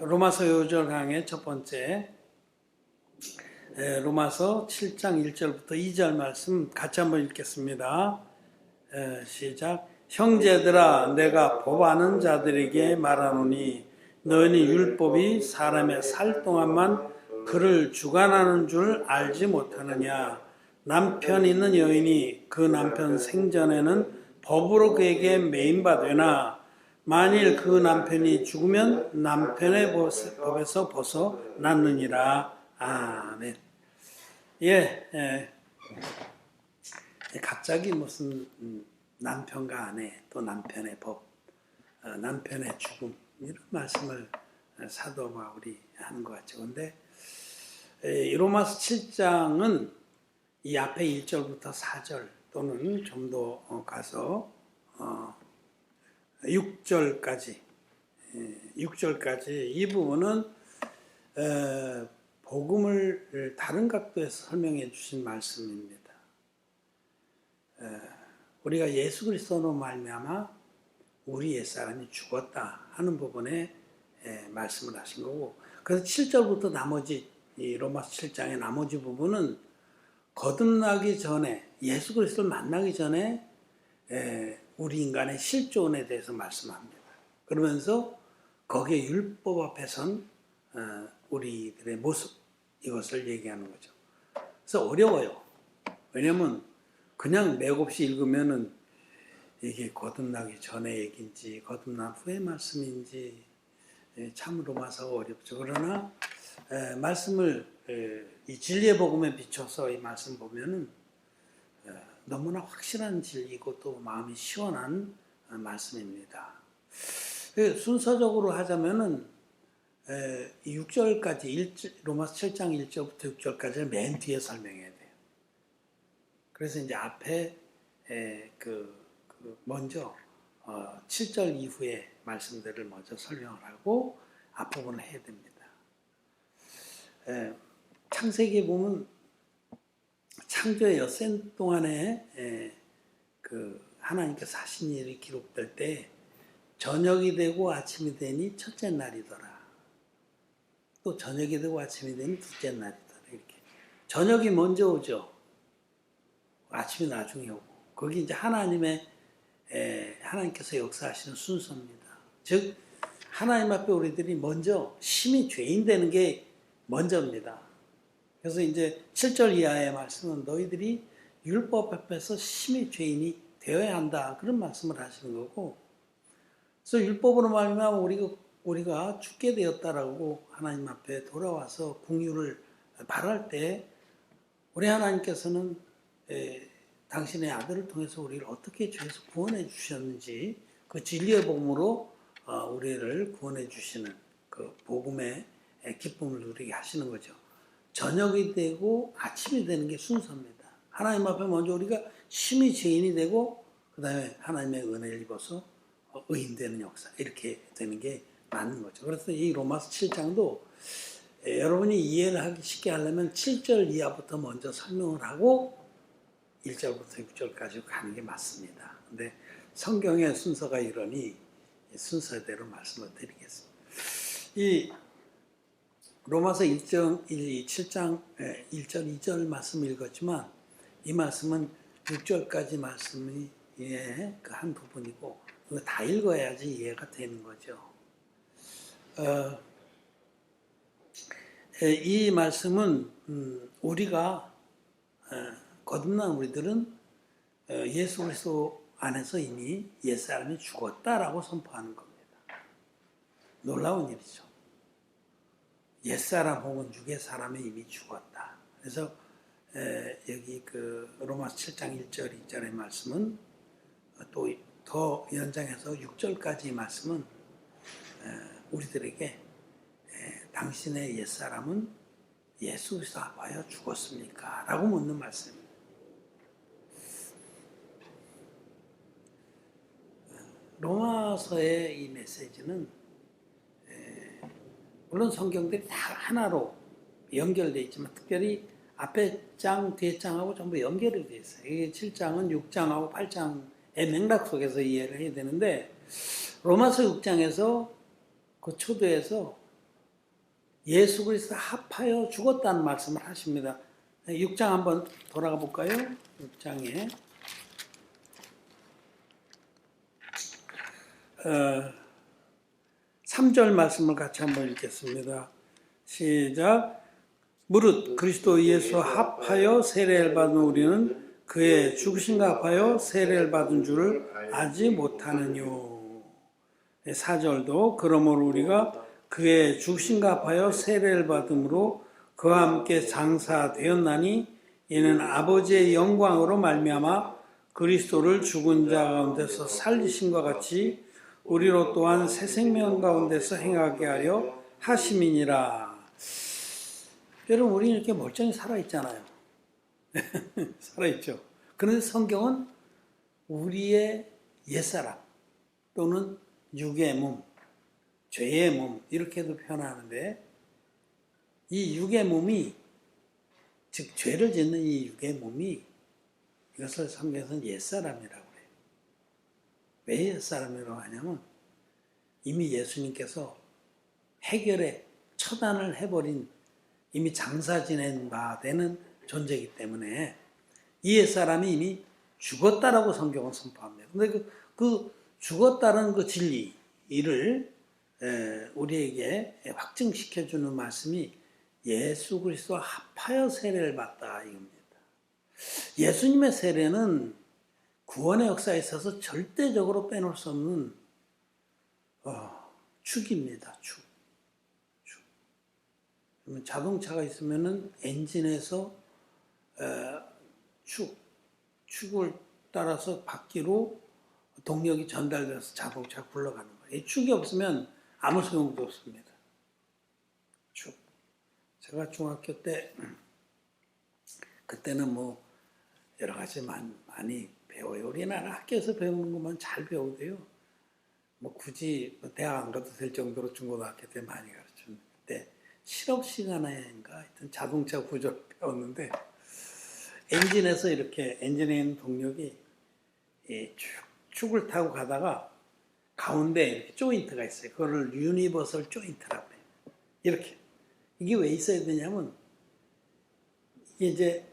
로마서 요절 강의 첫 번째 에, 로마서 7장 1절부터 2절 말씀 같이 한번 읽겠습니다. 에, 시작. 형제들아 내가 법하는 자들에게 말하노니 너희 율법이 사람의 살 동안만 그를 주관하는 줄 알지 못하느냐 남편 있는 여인이 그 남편 생전에는 법으로 그에게 매인받으나 만일 그 남편이 죽으면 남편의 법에서 벗어났느니라. 아멘. 예, 예. 갑자기 무슨 음, 남편과 아내 또 남편의 법, 어, 남편의 죽음 이런 말씀을 사도 바울이 하는 것 같죠. 근데 이 로마서 7장은 이 앞에 1절부터 4절 또는 좀 더 가서 어, 6절까지 6절까지 이 부분은 복음을 다른 각도에서 설명해 주신 말씀입니다. 우리가 예수 그리스도로 말미암아 우리 옛사람이 죽었다 하는 부분에 말씀을 하신 거고 그래서 7절부터 나머지 이 로마서 7장의 나머지 부분은 거듭나기 전에 예수 그리스도를 만나기 전에 우리 인간의 실존에 대해서 말씀합니다. 그러면서 거기에 율법 앞에선 어, 우리들의 모습 이것을 얘기하는 거죠. 그래서 어려워요. 왜냐면 그냥 맥없이 읽으면은 이게 거듭나기 전의 얘기인지 거듭난 후의 말씀인지 참 로마서 어렵죠. 그러나 말씀을 이 진리의 복음에 비춰서 이 말씀 보면은 너무나 확실한 진리고 또 마음이 시원한 말씀입니다. 순서적으로 하자면은 6절까지 로마서 7장 1절부터 6절까지를 맨 뒤에 설명해야 돼요. 그래서 이제 앞에 그, 그 먼저 7절 어, 이후의 말씀들을 먼저 설명을 하고 앞부분을 해야 됩니다. 창세기에 보면 창조의 엿센 동안에 그 하나님께서 하신 일이 기록될 때 저녁이 되고 아침이 되니 첫째 날이더라. 또 저녁이 되고 아침이 되니 둘째 날이더라. 이렇게 저녁이 먼저 오죠. 아침이 나중에 오고 거기 이제 하나님의 에, 하나님께서 역사하시는 순서입니다. 즉 하나님 앞에 우리들이 먼저 심히 죄인 되는 게 먼저입니다. 그래서 이제 7절 이하의 말씀은 너희들이 율법 앞에서 심히 죄인이 되어야 한다. 그런 말씀을 하시는 거고. 그래서 율법으로 말하면 우리가, 우리가 죽게 되었다라고 하나님 앞에 돌아와서 궁유를 바랄 때 우리 하나님께서는 에, 당신의 아들을 통해서 우리를 어떻게 죄에서 구원해 주셨는지 그 진리의 복음으로 어, 우리를 구원해 주시는 그 복음의 기쁨을 누리게 하시는 거죠. 저녁이 되고 아침이 되는 게 순서입니다. 하나님 앞에 먼저 우리가 심히 죄인이 되고 그 다음에 하나님의 은혜를 입어서 의인되는 역사 이렇게 되는 게 맞는 거죠. 그래서 이 로마서 7장도 여러분이 이해를 하기 쉽게 하려면 7절 이하부터 먼저 설명을 하고 1절부터 6절까지 가는 게 맞습니다. 근데 성경의 순서가 이러니 순서대로 말씀을 드리겠습니다. 이 로마서 1장, 7장 1절, 2절 말씀 읽었지만 이 말씀은 6절까지 말씀이 예, 그한 부분이고 이거 다 읽어야지 이해가 되는 거죠. 어, 이 말씀은 음, 우리가 어, 거듭난 우리들은 어, 예수 그리스도 안에서 이미 옛사람이 죽었다라고 선포하는 겁니다. 놀라운 일이죠. 옛사람 혹은 육의 사람이 이미 죽었다. 그래서 에, 여기 그 로마서 7장 1절 2절의 말씀은 또 더 연장해서 6절까지 말씀은 에, 우리들에게 에, 당신의 옛사람은 예수 아파여 죽었습니까? 라고 묻는 말씀입니다. 로마서의 이 메시지는 물론 성경들이 다 하나로 연결되어 있지만 특별히 앞에 장, 뒤에 장하고 전부 연결이 되어 있어요. 이게 7장은 6장하고 8장의 맥락 속에서 이해를 해야 되는데 로마서 6장에서 그 초도에서 예수 그리스도 합하여 죽었다는 말씀을 하십니다. 6장 한번 돌아가 볼까요? 6장에 어, 3절 말씀을 같이 한번 읽겠습니다. 시작. 무릇 그리스도 예수 합하여 세례를 받은 우리는 그의 죽으신가 합하여 세례를 받은 줄을 알지 못하느뇨. 4절도 그러므로 우리가 그의 죽으신가 합하여 세례를 받음으로 그와 함께 장사되었나니 이는 아버지의 영광으로 말미암아 그리스도를 죽은 자 가운데서 살리신과 같이 우리로 또한 새 생명 가운데서 행하게 하려 하심이니라. 여러분 우리는 이렇게 멀쩡히 살아있잖아요. 살아있죠. 그런데 성경은 우리의 옛사람 또는 육의 몸, 죄의 몸 이렇게도 표현하는데 이 육의 몸이 즉 죄를 짓는 이 육의 몸이 이것을 성경에서는 옛사람이라고. 왜 옛사람이라고 하냐면 이미 예수님께서 해결에 처단을 해버린 이미 장사 지낸 바 되는 존재이기 때문에 이 옛사람이 이미 죽었다라고 성경은 선포합니다. 근데 그, 그 죽었다는 그 진리, 이를 우리에게 확증시켜주는 말씀이 예수 그리스도와 합하여 세례를 받다 이겁니다. 예수님의 세례는 구원의 역사에 있어서 절대적으로 빼놓을 수 없는 어, 축입니다. 축. 축. 자동차가 있으면은 엔진에서 에, 축, 축을 따라서 바퀴로 동력이 전달돼서 자동차 굴러가는 거예요. 이 축이 없으면 아무 소용도 없습니다. 축. 제가 중학교 때 그때는 뭐 여러 가지 많이 배워요. 우리나라 학교에서 배우는 것만 잘 배우고요. 뭐 굳이 뭐 대학 안 가도 될 정도로 중고등학교 때 많이 가르쳤는데 실업 시간에인가 하여튼 자동차 구조를 배웠는데 엔진에서 이렇게 엔진에 있는 동력이 쭉 축을 타고 가다가 가운데 이렇게 조인트가 있어요. 그거를 유니버설 조인트라고 해요. 이렇게. 이게 왜 있어야 되냐면, 이게 이제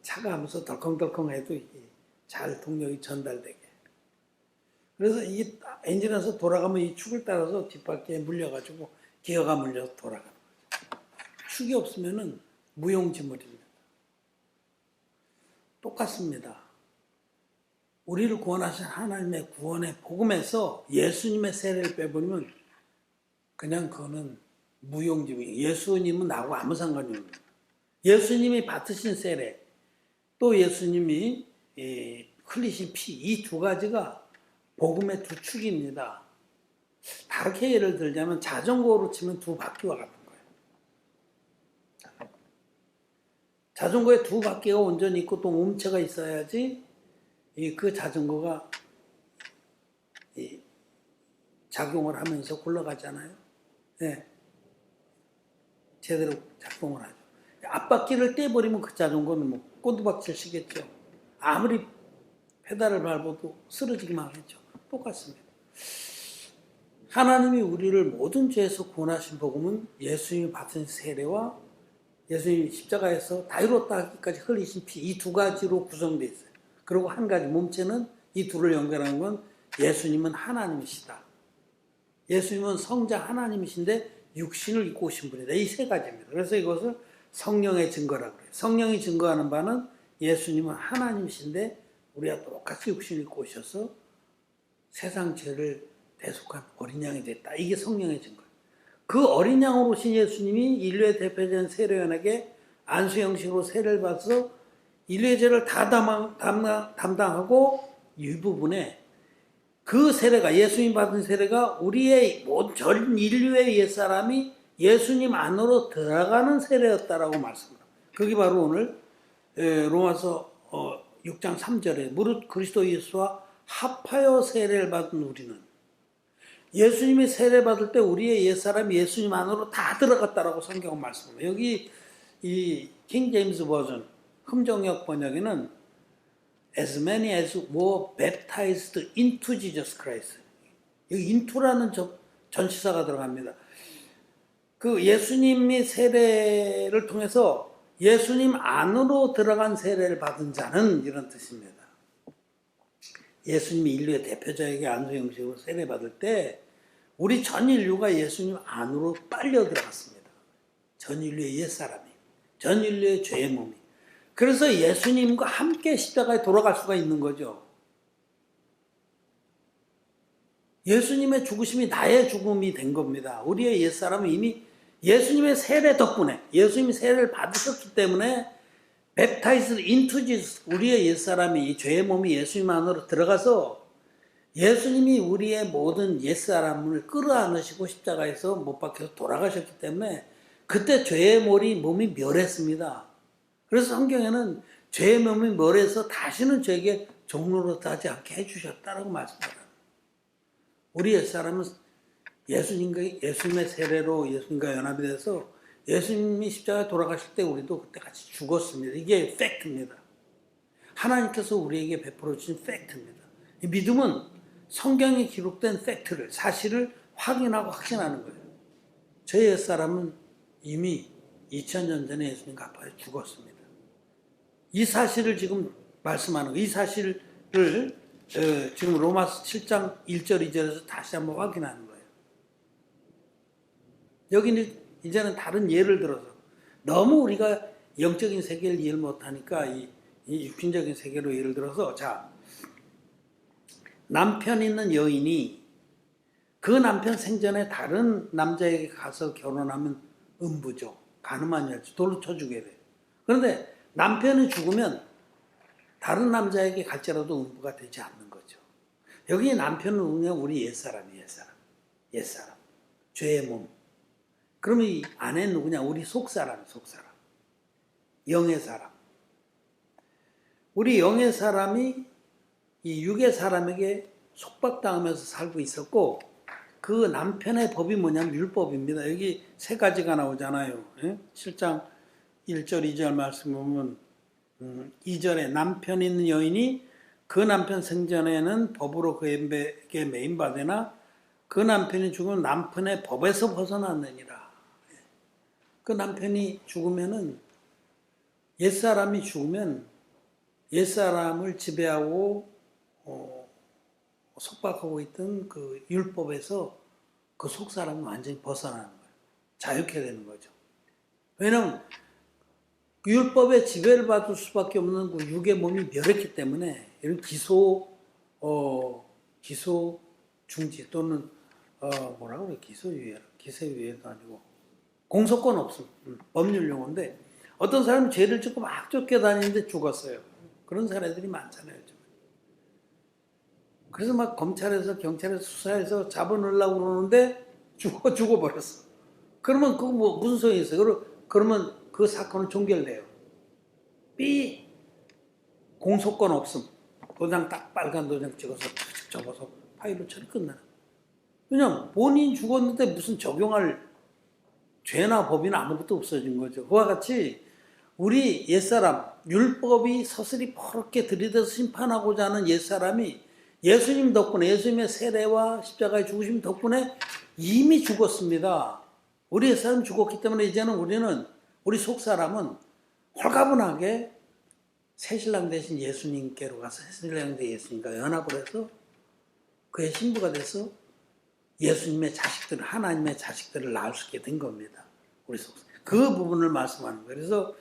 차가 하면서 덜컹덜컹 해도 이게 잘 동력이 전달되게. 그래서 이게 엔진에서 돌아가면 이 축을 따라서 뒷바퀴에 물려가지고 기어가 물려서 돌아가는 거죠. 축이 없으면은 무용지물입니다. 똑같습니다. 우리를 구원하신 하나님의 구원의 복음에서 예수님의 세례를 빼버리면 그냥 그거는 무용지물이에요. 예수님은 나하고 아무 상관이 없는 예수님이 받으신 세례 또 예수님이 흘리신 피 이 두 가지가 복음의 두 축입니다. 다르게 예를 들자면 자전거로 치면 두 바퀴와 같은 거예요. 자전거에 두 바퀴가 온전히 있고 또 몸체가 있어야지 그 자전거가 작용을 하면서 굴러가잖아요. 네. 제대로 작동을 하죠. 앞바퀴를 떼버리면 그 자전거는 뭐 꼬두박질 시겠죠. 아무리 페달을 밟아도 쓰러지기만 하겠죠. 똑같습니다. 하나님이 우리를 모든 죄에서 구원하신 복음은 예수님이 받은 세례와 예수님이 십자가에서 다이로다 하기까지 흘리신 피 이 두 가지로 구성되어 있어요. 그리고 한 가지 몸체는 이 둘을 연결하는 건 예수님은 하나님이시다. 예수님은 성자 하나님이신데 육신을 입고 오신 분이다. 이 세 가지입니다. 그래서 이것을 성령의 증거라고 해요. 성령이 증거하는 바는 예수님은 하나님이신데 우리가 똑같이 육신을 입고 오셔서 세상 죄를 대속한 어린 양이 됐다. 이게 성령의 증거예요. 그 어린 양으로 오신 예수님이 인류의 대표적인 세례연에게 안수 형식으로 세례를 받아서 인류의 죄를 다 담당, 담당하고 일부분에 그 세례가 예수님 받은 세례가 우리의 전 인류의 옛사람이 예수님 안으로 들어가는 세례였다라고 말씀합니다. 그게 바로 오늘 로마서 6장 어, 3절에 무릇 그리스도 예수와 합하여 세례를 받은 우리는 예수님이 세례 받을 때 우리의 옛사람이 예수님 안으로 다 들어갔다라고 성경은 말씀합니다. 여기 이 킹 제임스 버전 흠정역 번역에는 as many as were baptized into Jesus Christ. 여기 into라는 전치사가 들어갑니다. 그 예수님이 세례를 통해서 예수님 안으로 들어간 세례를 받은 자는 이런 뜻입니다. 예수님이 인류의 대표자에게 안수 형식으로 세례 받을 때 우리 전 인류가 예수님 안으로 빨려 들어갔습니다. 전 인류의 옛사람이, 전 인류의 죄의 몸이. 그래서 예수님과 함께 십자가에 돌아갈 수가 있는 거죠. 예수님의 죽으심이 나의 죽음이 된 겁니다. 우리의 옛사람은 이미 예수님의 세례 덕분에 예수님이 세례를 받으셨기 때문에 베타이스 인투지스 우리의 옛사람이 이 죄의 몸이 예수님 안으로 들어가서 예수님이 우리의 모든 옛사람을 끌어안으시고 십자가에서 못 박혀서 돌아가셨기 때문에 그때 죄의 몰이 몸이 멸했습니다. 그래서 성경에는 죄의 몸이 멸해서 다시는 죄에게 종로로 타지 않게 해주셨다라고 말씀합니다. 우리 옛사람은 예수님과 예수님의 세례로 예수님과 연합이 돼서 예수님이 십자가에 돌아가실 때 우리도 그때 같이 죽었습니다. 이게 팩트입니다. 하나님께서 우리에게 베풀어 주신 팩트입니다. 이 믿음은 성경에 기록된 팩트를 사실을 확인하고 확신하는 거예요. 저희 옛사람은 이미 2000년 전에 예수님과 합하여 죽었습니다. 이 사실을 지금 말씀하는 거예요. 이 사실을 어, 지금 로마서 7장 1절 2절에서 다시 한번 확인하는 거예요. 여기는 이제는 다른 예를 들어서 너무 우리가 영적인 세계를 이해를 못하니까 이, 이 육신적인 세계로 예를 들어서 자 남편 있는 여인이 그 남편 생전에 다른 남자에게 가서 결혼하면 음부죠. 가늠한 여자 돌로 쳐 죽여야 돼요. 그런데 남편이 죽으면 다른 남자에게 갈지라도 음부가 되지 않는 거죠. 여기 남편은 우리 옛사람이 옛사람. 옛사람. 죄의 몸. 그러면 이 아내는 누구냐? 우리 속사람, 속사람. 영의 사람. 우리 영의 사람이 이 육의 사람에게 속박당하면서 살고 있었고 그 남편의 법이 뭐냐면 율법입니다. 여기 세 가지가 나오잖아요. 예? 7장 1절, 2절 말씀 보면 음, 2절에 남편 있는 여인이 그 남편 생전에는 법으로 그에게 매인받으나 그 남편이 죽으면 남편의 법에서 벗어났느니라. 그 남편이 죽으면은 옛사람이 죽으면 옛사람을 지배하고 어, 속박하고 있던 그 율법에서 그 속사람은 완전히 벗어나는 거예요. 자유케 되는 거죠. 왜냐하면 율법의 지배를 받을 수밖에 없는 그 육의 몸이 멸했기 때문에 이런 기소 어 기소 중지 또는 어 뭐라고 그래 기소 유예 기소유예도 아니고 공소권 없음 음, 법률 용어인데 어떤 사람은 죄를 짓고 막 쫓겨다니는데 죽었어요 그런 사례들이 많잖아요. 그래서 막 검찰에서 경찰에서 수사해서 잡아놓으려고 그러는데 죽어 죽어버렸어 그러면 그거 뭐 무슨 소용이 있어요 그러면 그 사건은 종결돼요. B 공소권 없음. 도장 딱 빨간 도장 찍어서 접어서 파일로 처리 끝나는. 왜냐면 본인 죽었는데 무슨 적용할 죄나 법이나 아무것도 없어진 거죠. 그와 같이 우리 옛사람 율법이 서슬이 퍼렇게 들이대서 심판하고자 하는 옛사람이 예수님 덕분에 예수님의 세례와 십자가의 죽으심 덕분에 이미 죽었습니다. 우리 옛사람 죽었기 때문에 이제는 우리는 우리 속사람은 홀가분하게 새신랑 대신 예수님께로 가서 새신랑 대 예수님과 연합을 해서 그의 신부가 돼서 예수님의 자식들, 하나님의 자식들을 낳을 수 있게 된 겁니다. 우리 속. 그 부분을 말씀하는 거예요. 그래서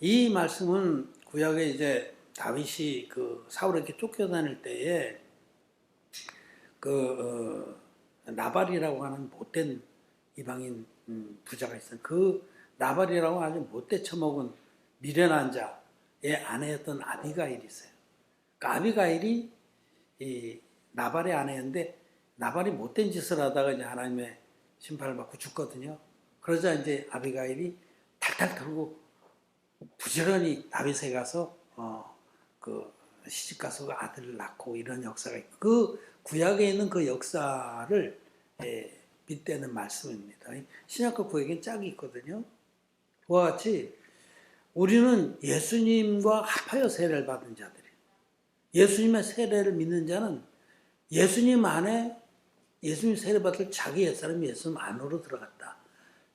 이 말씀은 구약에 이제 다윗이 그 사울에게 쫓겨다닐 때에 그 어, 나발이라고 하는 못된 이방인 음, 부자가 있어요. 그 나발이라고 아주 못돼 처먹은 미련한 자의 아내였던 아비가일이 있어요. 그 아비가일이 이 나발의 아내였는데 나발이 못된 짓을 하다가 이제 하나님의 심판을 받고 죽거든요. 그러자 이제 아비가일이 탈탈 털고 부지런히 다윗에 가서 어 그 시집 가서 그 아들을 낳고 이런 역사가 있고 그 구약에 있는 그 역사를 예, 빗대는 말씀입니다. 신약과 구약엔 짝이 있거든요. 그와 같이 우리는 예수님과 합하여 세례를 받은 자들이에요. 예수님의 세례를 믿는 자는 예수님 안에 예수님 세례 받을 자기 옛사람이 예수님 안으로 들어갔다.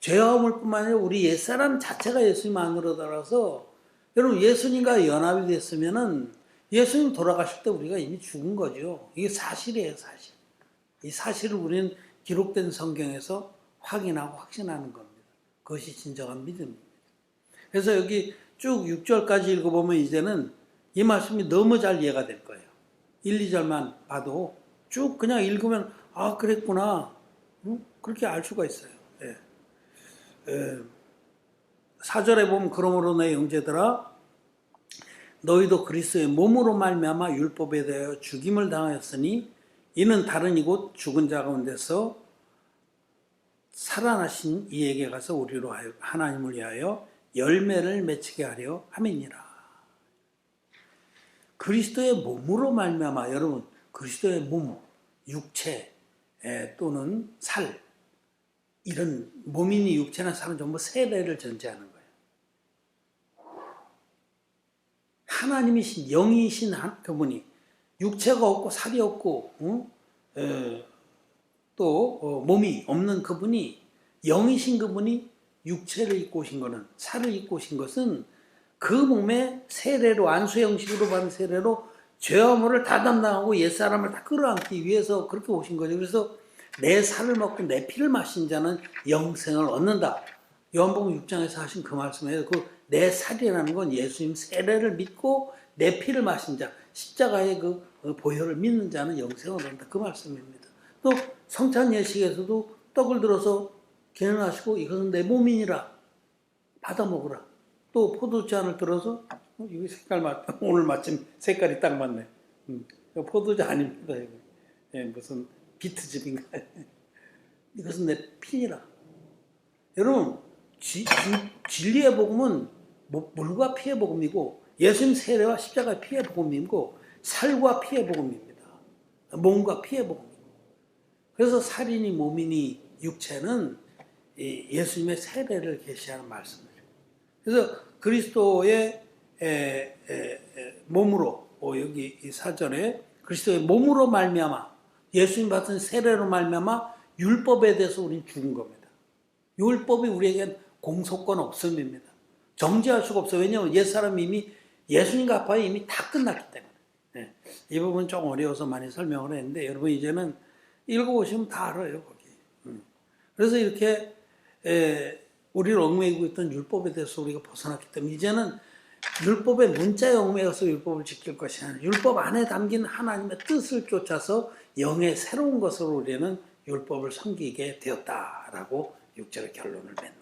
죄화음을 뿐만 아니라 우리 옛사람 자체가 예수님 안으로 들어서 여러분 예수님과 연합이 됐으면은 예수님 돌아가실 때 우리가 이미 죽은 거죠. 이게 사실이에요, 사실. 이 사실을 우리는 기록된 성경에서 확인하고 확신하는 겁니다. 그것이 진정한 믿음입니다. 그래서 여기 쭉 6절까지 읽어보면 이제는 이 말씀이 너무 잘 이해가 될 거예요. 1, 2절만 봐도 쭉 그냥 읽으면 아 그랬구나 응? 그렇게 알 수가 있어요. 예. 예. 4절에 보면 그러므로 내 형제들아 너희도 그리스도의 몸으로 말미암아 율법에 대하여 죽임을 당하였으니 이는 다른 이곳 죽은 자 가운데서 살아나신 이에게 가서 우리로 하나님을 위하여 열매를 맺히게 하려 함이니라. 그리스도의 몸으로 말미암아 여러분 그리스도의 몸, 육체 에, 또는 살 이런 몸이니 육체나 살은 전부 세례를 전제하는 거예요. 하나님이신 영이신 한- 그분이 육체가 없고 살이 없고 응? 에, 또 어, 몸이 없는 그분이 영이신 그분이 육체를 입고 오신 것은 살을 입고 오신 것은 그 몸에 세례로 안수 형식으로 받은 세례로 죄화물을 다 담당하고 옛사람을 다 끌어안기 위해서 그렇게 오신 거죠. 그래서 내 살을 먹고 내 피를 마신 자는 영생을 얻는다. 요한복음 6장에서 하신 그 말씀이에요. 그내 살이라는 건 예수님 세례를 믿고 내 피를 마신 자, 십자가의 그 보혈을 믿는 자는 영생을 얻는다. 그 말씀입니다. 또 성찬 예식에서도 떡을 들어서 개헌하시고 이것은 내 몸이니라 받아 먹으라. 또 포도잔을 들어서 어, 이거 색깔 맞 오늘 마침 색깔이 딱 맞네. 음, 포도주 아닙니다. 이거. 예, 무슨 비트즙인가. 이것은 내 피니라. 여러분 지, 리의 복음은 뭐- 물과 피의 복음이고 예수님 세례와 십자가의 피의 복음이고 살과 피의 복음입니다. 몸과 피의 복음이고. 그래서 살이니 몸이니 육체는 이 예수님의 세례를 계시하는 말씀이에요. 그래서 그리스도의 에, 에, 에, 몸으로 어, 여기 이 사절에 그리스도의 몸으로 말미암아 예수님 받은 세례로 말미암아 율법에 대해서 우리는 죽은 겁니다. 율법이 우리에겐 공소권 없음입니다. 정지할 수가 없어요. 왜냐하면 옛 사람이 이미 예수님과 아파에 이미 다 끝났기 때문에. 예. 이 부분 좀 어려워서 많이 설명을 했는데 여러분 이제는 읽어보시면 다 알아요. 거기. 음. 그래서 이렇게 에, 우리를 얽매이고 있던 율법에 대해서 우리가 벗어났기 때문에 이제는 율법의 문자에 얽매여서 율법을 지킬 것이 아니라 율법 안에 담긴 하나님의 뜻을 쫓아서 영의 새로운 것으로 우리는 율법을 섬기게 되었다라고 6절의 결론을 맺는